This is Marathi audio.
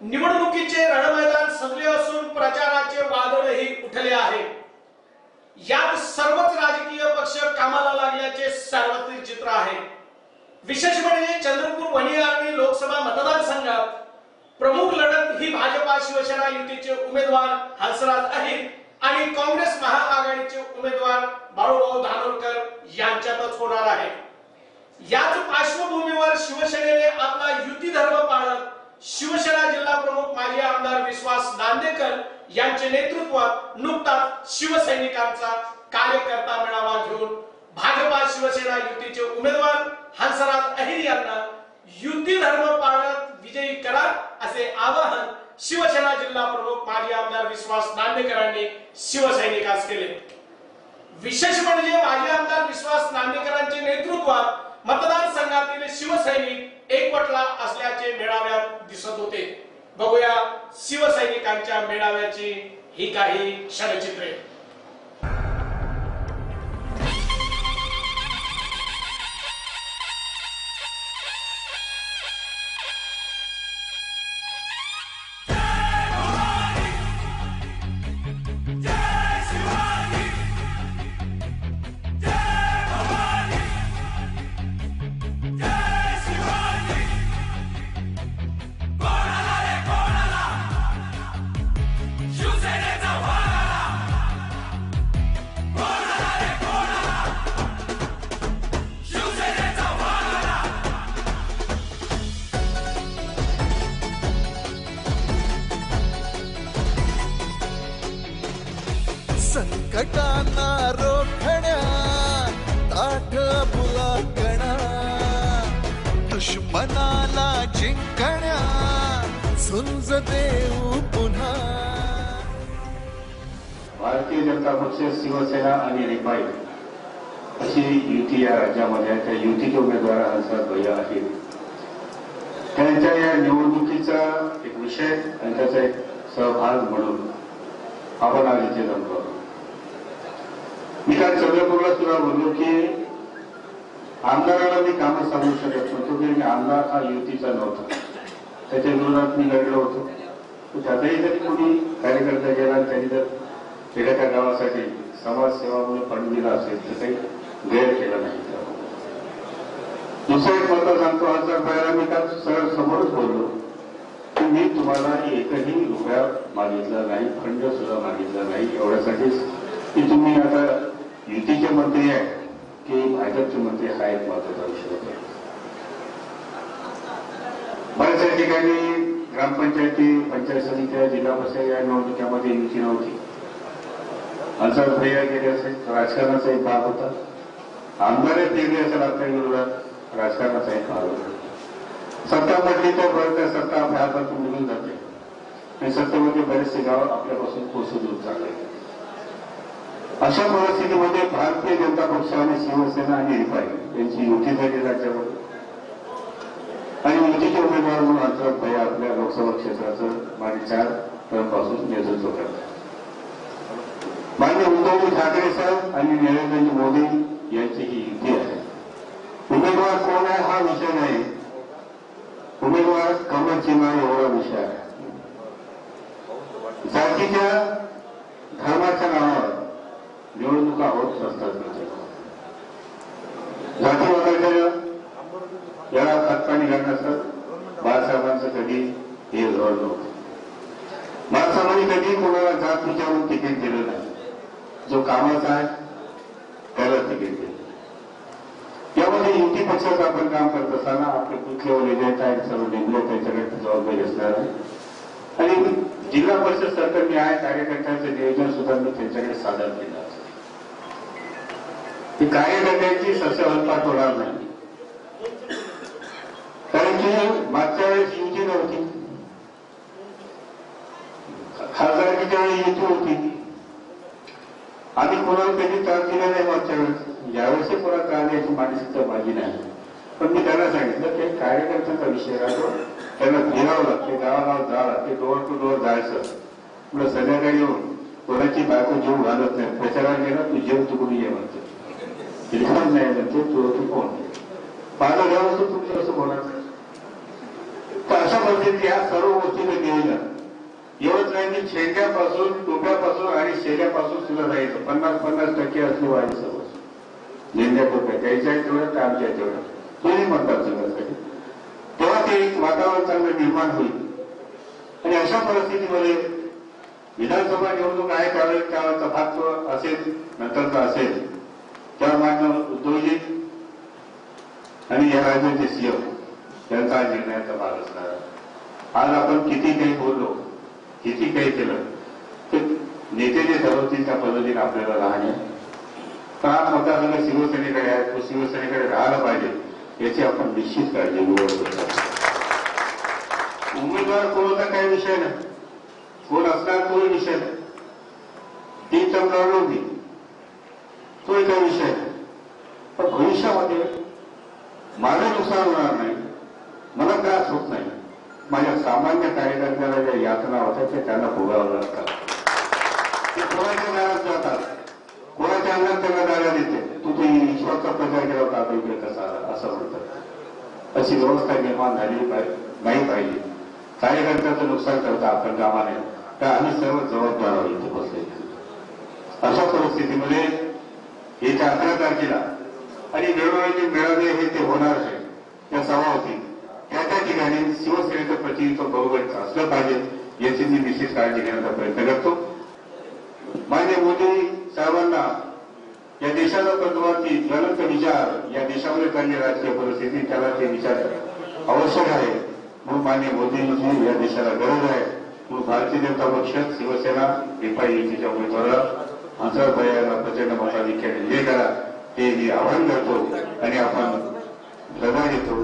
निवडणुकीचे रणमैदान सजले असून प्रचाराचे वादळही उठले आहे. यात सर्वच राजकीय पक्ष कामाला लागल्याचे सार्वत्रिक चित्र आहे. विशेष म्हणजे चंद्रपूर वणी आणि लोकसभा मतदारसंघात प्रमुख लढत ही भाजपा शिवसेना युतीचे उमेदवार हंसराज अहिर आणि काँग्रेस महाआघाडीचे उमेदवार बाळूभाऊ धानोरकर यांच्यातच होणार आहे. याच पार्श्वभूमीवर शिवसेनेने आपला युती धर्म पाळत शिवसेना जिल्हा प्रमुख माजी आमदार विश्वास नांदेकर यांच्या नेतृत्वात नुकताच शिवसैनिकांचा कार्यकर्ता मेळावा घेऊन भाजपा शिवसेना युतीचे उमेदवार हंसराज अहिर यांना युती धर्म पाळत विजयी करा असे आवाहन शिवसेना जिल्हा प्रमुख माजी आमदार विश्वास नांदेकरांनी शिवसैनिकास केले. विशेष म्हणजे माजी आमदार विश्वास नांदेकरांचे नेतृत्वात मतदारसंघातील शिवसैनिक एकवटला असल्याचे मेळाव्यात दिसत होते. बघूया शिवसैनिकांच्या मेळाव्याची ही काही क्षणचित्रे. संकटांना रोखण्या ताठ मुलाकणा दुश्मनाला जिंकण्या झुंज देऊ पुन्हा. भारतीय जनता पक्ष शिवसेना आणि रिपाई अशी युती या राज्यामध्ये आहे. त्या युतीचे उमेदवार हंसराज भैया आहेत. त्यांच्या या निवडणुकीचा एक विषय आणि त्याचा एक सहभाग म्हणून आपण आज इथे जमलो आहोत. मी काल चंद्रपूरला सुद्धा बोललो की आमदाराला मी कामं सांगू शकत नव्हतो की मी आमदार हा युतीचा नव्हता. त्याच्या विरोधात मी लढलो होतो. त्याचाही जर कोणी कार्यकर्ता गेला त्यांनी जर खेड्याच्या गावासाठी समाजसेवा म्हणून पण दिला असेल तर काही गैर केला नाही. दुसरं एक मुद्दा सांगतो आज जर पहिला मी काल सरळ समोरच बोललो की मी तुम्हाला एकही रुपया मागितला नाही फंड सुद्धा मागितला नाही एवढ्यासाठीच की तुम्ही आता युतीचे मंत्री आहेत की भाजपचे मंत्री हा एक महत्त्वाचा विषय होता. बऱ्याचशा ठिकाणी ग्रामपंचायती पंचायत समित्या जिल्हा परिषद या निवडणुकीमध्ये युती नव्हती. अंतर भैया गेले असेल राजकारणाचा एक भाग होता. आमदारच फेरले असेल आपल्या विरोधात राजकारणाचा एक भाग होता. सत्ता म्हटली तर बरं त्या सत्ता आपल्या हातातून निघून जाते. आणि सत्तेमध्ये बरेचसे गाव आपल्यापासून कोसळून दूर चालले. अशा परिस्थितीमध्ये भारतीय जनता पक्ष आणि शिवसेना आणि रिपाई यांची युती झाली राज्यामध्ये आणि युतीचे उमेदवार म्हणून अंतरात भैया आपल्या लोकसभा क्षेत्राचं मागे चार टर्मपासून नेतृत्व करतात. मान्य उद्धवजी ठाकरे साहेब आणि नरेंद्रजी मोदी यांची ही युती आहे. उमेदवार कोण आहे हा विषय नाही. उमेदवार कमल चिन्हा एवढा विषय आहे. जातीच्या धर्माच्या नावाने आहोत होत जातीवादाच्या याला हातपाणी घालण्याचं बाळासाहेबांचं कधी हे धोरण नव्हतं. बाळासाहेबांनी कधी कोणाला जात विचारून तिकीट दिलं नाही. जो कामाचा आहे त्याला तिकीट दिलं. यामध्ये युती पक्षाचं आपण काम करत असताना आपले कुठले एजंट आहेत सर्व नेमले त्यांच्याकडे जबाबदारी असणार आहे. आणि जिल्हा परिषद सरकारने आहे कार्यकर्त्यांचं नियोजन सुद्धा मी त्यांच्याकडे सादर केलं आहे. काही कार्यकर्त्यांची सस्यवंता होणार नाही. कारण की मागच्या वेळेस युती नव्हती. खासदारकीच्या वेळी युती होती. आम्ही कोणाला कधी त्रास दिला नाही मागच्या वेळेस. यावेळेस कोणा त्रास द्यायची मानसिकता माझी नाही. पण मी त्यांना सांगितलं की कार्यकर्त्यांचा विषय राहतो. त्यांना फिरावं लागते गावागाव जावं लागते डोअर टू डोअर जायचं. म्हणजे संध्याकाळी येऊन कोणाची बायको जीव घालत नाही. प्रचारात गेला तू जेव तू कुणी ये? म्हणते रिकाम नाही म्हणजे तू कोण माझं घर असं तुमचं असं कोणाचं तर अशा पद्धतीने या सर्व गोष्टीचं नियोजन यवतमाळनी शेंड्यापासून टोप्यापासून आणि शेड्यापासून सुद्धा जायचं पन्नास पन्नास टक्के असली वाढी सर्व झेंड्या टोप्या त्याच्या तेवढं तर आमच्या तेवढं दोन्ही मतदारसंघासाठी तेव्हा ते एक वातावरण चांगलं निर्माण होईल आणि अशा परिस्थितीमध्ये विधानसभा निवडणूक आहे त्यावेळेस त्यावेळेचा भाग असेल नंतरचा असेल त्या मान्य उद्योजित आणि या राज्याचे सीएम त्यांचा हा निर्णयाचा भाग असणार. आज आपण किती काही बोललो किती काही केलं ते नेते जे ठरवतील त्या पद्धतीने आपल्याला राहणे का हा मतदारसंघ शिवसेनेकडे आहे तो शिवसेनेकडे राहायला पाहिजे याची आपण निश्चित काळजी उमेदवार कोणाचा काही विषय नाही. कोण असणार तोही विषय नाही. तीन टर्म होती तो एका विषय पण भविष्यामध्ये माझं नुकसान होणार नाही. मला त्रास होत नाही. माझ्या सामान्य कार्यकर्त्याला ज्या यातना होत्या त्या त्यांना भोगावं लागतात ते कोणाच्या दारात जातात? कोणाच्या अंगात त्यांना जागा देते? तू ते ईश्वरचा प्रचार केला होता आता इकडे कसा आला? असं म्हणतात. अशी व्यवस्था निर्माण झाली पाहिजे नाही पाहिजे कार्यकर्त्याचं नुकसान करता आपण कामाने. तर आम्ही सर्व जबाबदार आहोत इथे बसले अशा परिस्थितीमध्ये येत्या अकरा तारखेला. आणि वेळोवेळी मेळावे हे ते होणार आहे त्या सभा होतील त्या त्या ठिकाणी शिवसेनेचं प्रतिनिधित्व बरोबर असलं पाहिजे याची मी विशेष काळजी घेण्याचा प्रयत्न करतो. मान्य मोदी साहेबांना या देशाला तत्वाची ज्वलंत विचार या देशामध्ये त्यांनी राजकीय परिस्थिती त्याला ते विचार आवश्यक आहे. म्हणून मान्य मोदींची या देशाला गरज आहे. म्हणून भारतीय जनता पक्ष शिवसेना रिपाई युतीच्या उमेदवाराला आमदारबाई यांना प्रचंड मताधिक्याने हे करा हे मी आवाहन करतो आणि आपण लढा घेतो